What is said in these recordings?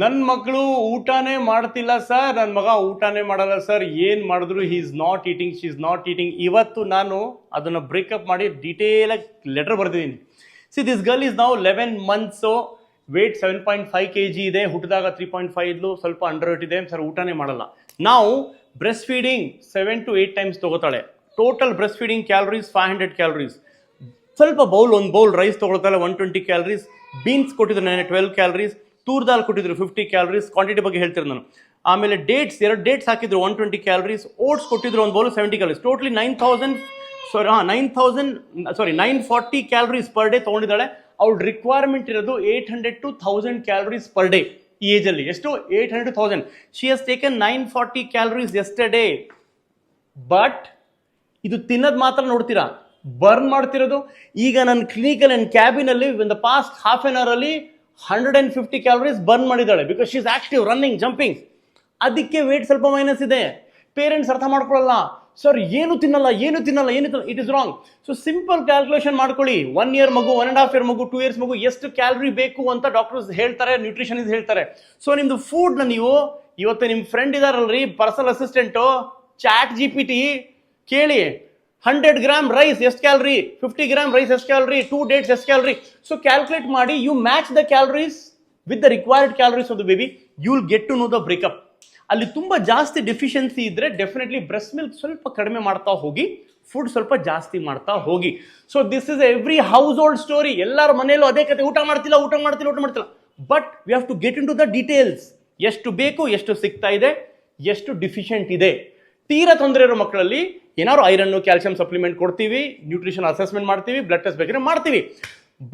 ನನ್ನ ಮಕ್ಕಳು ಊಟನೇ ಮಾಡ್ತಿಲ್ಲ ಸರ್. ನನ್ನ ಮಗ ಊಟನೇ ಮಾಡಲ್ಲ ಸರ್. ಏನು ಮಾಡಿದ್ರು he is not eating she is not eating ಇವತ್ತು ನಾನು ಅದನ್ನು ಬ್ರೇಕಪ್ ಮಾಡಿ ಡೀಟೇಲಾಗಿ ಲೆಟರ್ ಬರ್ತಿದ್ದೀನಿ ಸಿ ದಿಸ್ ಗರ್ಲ್ ಈಸ್ ನಾವು eleven months weight seven point five K G ಇದೆ. ಹುಟ್ಟಿದಾಗ ತ್ರೀ ಪಾಯಿಂಟ್ ಫೈವ್ ಇದ್ಲು. ಸ್ವಲ್ಪ ಅಂಡರ್ ವೇಟ್ ಇದೆ. ಸರ್, ಊಟನೇ ಮಾಡಲ್ಲ. ನಾವು breast feeding seven to eight times ತೊಗೋತಾಳೆ. Total breast feeding calories five hundred calories ಸ್ವಲ್ಪ ಬೌಲ್ ಒಂದು ಬೌಲ್ ರೈಸ್ ತೊಗೊಳ್ತಾಳೆ ಒನ್ ಟ್ವೆಂಟಿ ಕ್ಯಾಲರೀಸ್ ಬೀನ್ಸ್ ಕೊಟ್ಟಿದ್ರು ನೆನೆ ಟ್ವೆಲ್ ಕ್ಯಾಲರೀಸ್ ತೂರ್ ದಾಲ್ ಕೊಟ್ಟಿದ್ರು ಫಿಫ್ಟಿ ಕ್ಯಾಲರೀಸ್ ಕ್ವಾಂಟಿಟಿ ಬಗ್ಗೆ ಹೇಳ್ತೀನಿ ನಾನು. ಆಮೇಲೆ ಡೇಟ್ಸ್ ಎರಡು ಡೇಟ್ಸ್ ಹಾಕಿದ್ರು ಒನ್ ಟ್ವೆಂಟಿ ಕ್ಯಾಲರೀಸ್ ಓಟ್ಸ್ ಕೊಟ್ಟಿದ್ರು ಒಂದು bowl seventy calories totally nine thousand sorry ಹಾಂ nine thousand sorry nine forty calories per day ತೊಗೊಂಡಿದ್ದಾಳೆ. ಅವ್ಳ ರಿಕ್ವೈರ್ಮೆಂಟ್ ಇರೋದು eight hundred to thousand calories per day ಈ ಏಜಲ್ಲಿ ಎಷ್ಟು? Eight hundred to thousand she has taken nine forty calories day but ಇದು ತಿನ್ನೋದು ಮಾತ್ರ ನೋಡ್ತೀರಾ? ಬರ್ನ್ ಮಾಡ್ತಿರೋದು. ಈಗ ನನ್ನ clinical and ಕ್ಯಾಬಿನಲ್ಲಿ in the past half on ಅವರಲ್ಲಿ hundred and fifty calories burn ಮಾಡಿದ್ದಾಳೆ because she is active running jumping ಅದಕ್ಕೆ ವೇಟ್ ಸ್ವಲ್ಪ ಮೈನಸ್ ಇದೆ. ಪೇರೆಂಟ್ಸ್ ಅರ್ಥ ಮಾಡ್ಕೊಳ್ಳಲ್ಲ. ಸರ್ ಏನು ತಿನ್ನಲ್ಲ ಏನು ತಿನ್ನಲ್ಲ ಏನು ತಿನ್ನಲ್ಲ it is wrong so simple calculation ಮಾಡ್ಕೊಳ್ಳಿ. ಒನ್ ಇಯರ್ ಮಗು ಒನ್ ಆ್ಯಂಡ್ ಹಾಫ್ ಇಯರ್ ಮಗು ಟೂ ಇಯರ್ಸ್ ಮಗು, ಎಷ್ಟು ಕ್ಯಾಲರಿ ಬೇಕು ಅಂತ ಡಾಕ್ಟರ್ಸ್ ಹೇಳ್ತಾರೆ ನ್ಯೂಟ್ರಿಷನಿಸ್ಟ್ ಹೇಳ್ತಾರೆ. ಸೊ ನಿಮ್ದು ಫುಡ್ನ ನೀವು, ಇವತ್ತು ನಿಮ್ಮ friend ಇದಾರಲ್ರಿ personal assistant chat G P T ಕೇಳಿ. ಹಂಡ್ರೆಡ್ ಗ್ರಾಮ್ ರೈಸ್ ಎಷ್ಟು ಕ್ಯಾಲರಿ? ಫಿಫ್ಟಿ ಗ್ರಾಮ್ ರೈಸ್ ಎಷ್ಟು ಕ್ಯಾಲರಿ? ಟೂ ಡೇಟ್ಸ್ ಎಷ್ಟು ಕ್ಯಾಲರಿ? ಸೊ ಕ್ಯಾಲ್ಕುಲೇಟ್ ಮಾಡಿ you match the calories with the required calories the baby you will get to know the breakup ಅಲ್ಲಿ ತುಂಬ ಜಾಸ್ತಿ deficiency ಇದ್ರೆ definitely breast milk ಸ್ವಲ್ಪ ಕಡಿಮೆ ಮಾಡ್ತಾ ಹೋಗಿ ಫುಡ್ ಸ್ವಲ್ಪ ಜಾಸ್ತಿ ಮಾಡ್ತಾ ಹೋಗಿ. So this is every household story ಎಲ್ಲರ ಮನೆಯಲ್ಲೂ ಅದೇ ಕತೆ, ಊಟ ಮಾಡ್ತಿಲ್ಲ ಊಟ ಮಾಡ್ತಿಲ್ಲ ಊಟ ಮಾಡ್ತಿಲ್ಲ. But we have to get into the details ಎಷ್ಟು ಬೇಕು, ಎಷ್ಟು ಸಿಗ್ತಾ ಇದೆ, ಎಷ್ಟು ಡಿಫಿಷಿಯಂಟ್ ಇದೆ. ತೀರಾ ತೊಂದರೆ ಇರೋ ಮಕ್ಕಳಲ್ಲಿ ಏನಾದ್ರು ಐರನ್ನು ಕ್ಯಾಲ್ಸಿಯಂ ಸಪ್ಲಿಮೆಂಟ್ ಕೊಡ್ತೀವಿ, ನ್ಯೂಟ್ರಿಷನ್ ಅಸೆಸ್ಮೆಂಟ್ ಮಾಡ್ತೀವಿ, ಬ್ಲಡ್ ಟೆಸ್ಟ್ ಬೇಕಾದ್ರೆ ಮಾಡ್ತೀವಿ.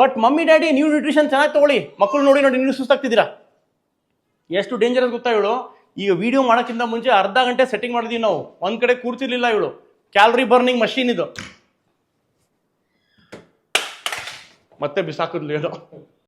ಬಟ್ ಮಮ್ಮಿ, ಡ್ಯಾಡಿ, ನೀವು ನ್ಯೂಟ್ರಿಷನ್ ಚೆನ್ನಾಗಿ ತಗೊಳ್ಳಿ. ಮಕ್ಕಳು ನೋಡಿ ನೋಡಿ ನೀವು ಸುಸ್ತಾಗ್ತಿದ್ದೀರಾ? ಎಷ್ಟು ಡೇಂಜರಸ್ ಗೊತ್ತಾ ಇವಳು? ಈಗ ವಿಡಿಯೋ ಮಾಡೋಕ್ಕಿಂತ ಮುಂಚೆ ಅರ್ಧ ಗಂಟೆ ಸೆಟ್ಟಿಂಗ್ ಮಾಡಿದ್ವಿ ನಾವು. ಒಂದು ಕಡೆ ಕೂರ್ತಿರ್ಲಿಲ್ಲ ಇವಳು. ಕ್ಯಾಲರಿ ಬರ್ನಿಂಗ್ ಮಷೀನ್ ಇದು. ಮತ್ತೆ ಬಿಸಾಕಿದ್ಲು ಹೇಳು